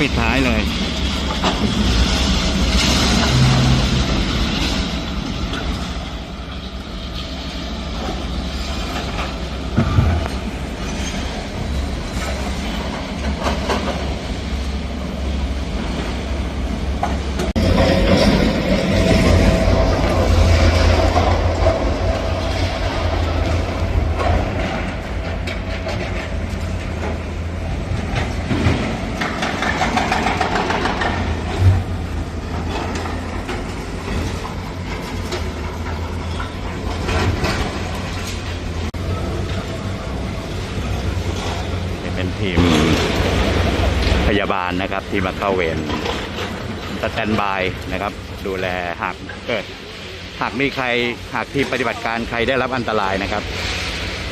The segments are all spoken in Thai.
ปิดท้ายเลย ทีมพยาบาลนะครับ ที่มาเข้าเวรสแตนบายนะครับ ดูแลหากเกิดหากมีใครหากทีมปฏิบัติการใครได้รับอันตรายนะครับ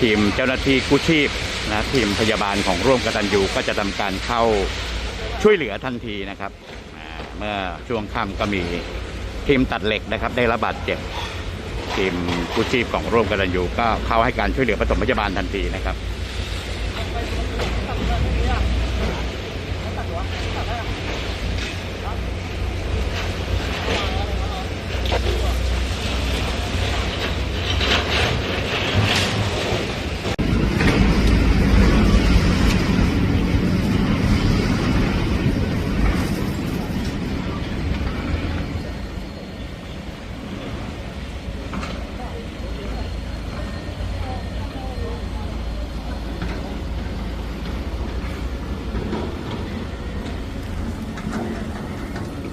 ทีมเจ้าหน้าที่กู้ชีพนะทีมพยาบาลของร่วมกตันยูก็จะทำการเข้าช่วยเหลือทันทีนะครับ เมื่อช่วงค่ำก็มีทีมตัดเหล็กนะครับ ได้รับบาดเจ็บทีมกู้ชีพของร่วมกตันยูก็เข้าให้การช่วยเหลือปฐมพยาบาลทันทีนะครับ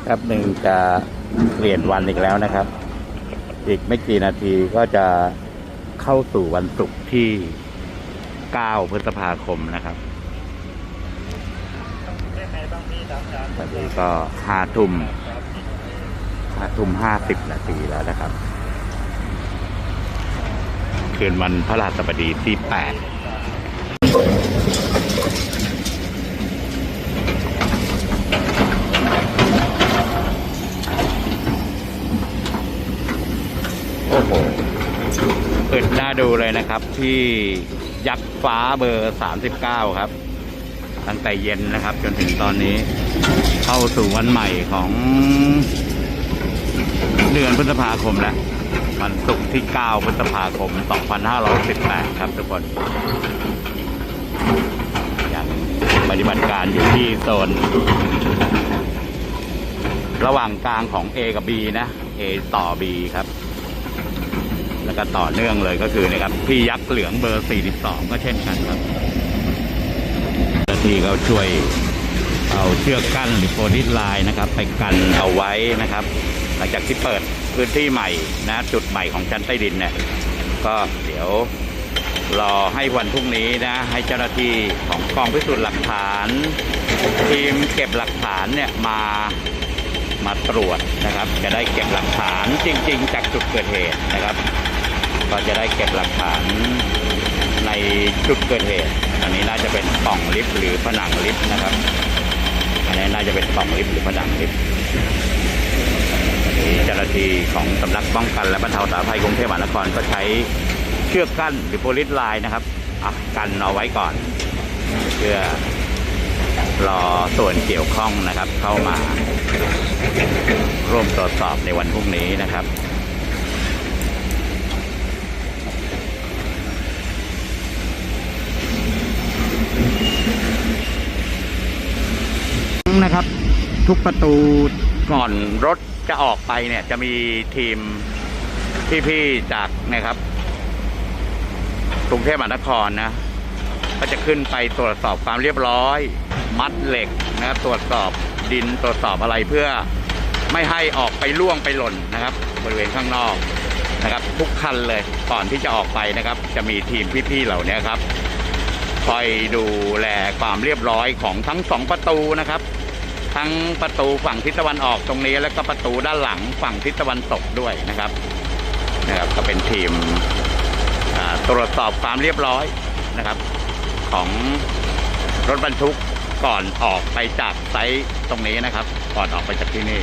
ป๊บหนึ่งจะเปลี่ยนวันอีกแล้วนะครับ อีกไม่กี่นาทีก็จะเข้าสู่วันศุกร์ที่ 9 พฤษภาคมนะครับตอนนี้ก็ห้าทุ่มห้าทุ่มห้าสิบนาทีแล้วนะครับ คืนวันพระราชบดีที่8 โอ้โหอึดน่าดูเลยนะครับที่ยักษ์ฟ้าเบอร์ 39 ครับ ตั้งแต่เย็นนะครับ จนถึงตอนนี้ เข้าสู่วันใหม่ของเดือนพฤษภาคมแล้ววันศุกร์ที่ 9 พฤษภาคม 2518 ครับทุกคนยังปฏิบัติการอยู่ที่โซน ระหว่างกลางของ A กับ B นะ A ต่อ B ครับ แล้วก็ต่อเนื่องเลยก็คือนะครับพี่ยักษ์เหลืองเบอร์ 42 ก็เช่นกันครับเจ้าหน้าที่เขาช่วยเอาเชือกกั้นหรือโพลิสไลน์นะครับ ไปกันเอาไว้นะครับ หลังจากที่เปิดพื้นที่ใหม่นะ จุดใหม่ของชั้นใต้ดินเนี่ยก็เดี๋ยวรอให้วันพรุ่งนี้นะ ให้เจ้าหน้าที่ของกองพิสูจน์หลักฐาน ทีมเก็บหลักฐานเนี่ยมามาตรวจนะครับ จะได้เก็บหลักฐานจริง ๆ จากจุดเกิดเหตุนะครับ ก็จะได้เก็บหลักฐานในจุดเกิดเหตุ อันนี้น่าจะเป็นปล่องลิฟต์หรือผนังลิฟต์นะครับ อันนี้น่าจะเป็นปล่องลิฟต์หรือผนังลิฟต์อันทีเจ้าหน้าที่ของสำนักป้องกัน และบรรเทาสาธารณภัยกรุงเทพมหานครก็ใช้เชือกกั้นหรือโพลิสไลน์นะครับกันเอาไว้ก่อน เพื่อรอส่วนเกี่ยวข้องนะครับ เข้ามาร่วมตรวจสอบในวันพรุ่งนี้นะครับ นะครับ ทุกประตูก่อนรถจะออกไปเนี่ย จะมีทีมพี่ๆจากนะครับกรุงเทพมหานครนะ ก็จะขึ้นไปตรวจสอบความเรียบร้อย มัดเหล็กนะครับตรวจสอบดินตรวจสอบอะไรเพื่อไม่ให้ออกไปล่วงไปหล่นนะครับ บริเวณข้างนอกนะครับ ทุกคันเลยก่อนที่จะออกไปนะครับ จะมีทีมพี่ๆเหล่านี้ครับ คอยดูแลความเรียบร้อยของทั้งสองประตูนะครับ ทั้งประตูฝั่งทิศตะวันออกตรงนี้ แล้วก็ประตูด้านหลังฝั่งทิศตะวันตกด้วยนะครับนะครับก็เป็นทีมตรวจสอบความเรียบร้อยนะครับ ของรถบรรทุกก่อนออกไปจากไซต์ตรงนี้นะครับ ก่อนออกไปจากที่นี่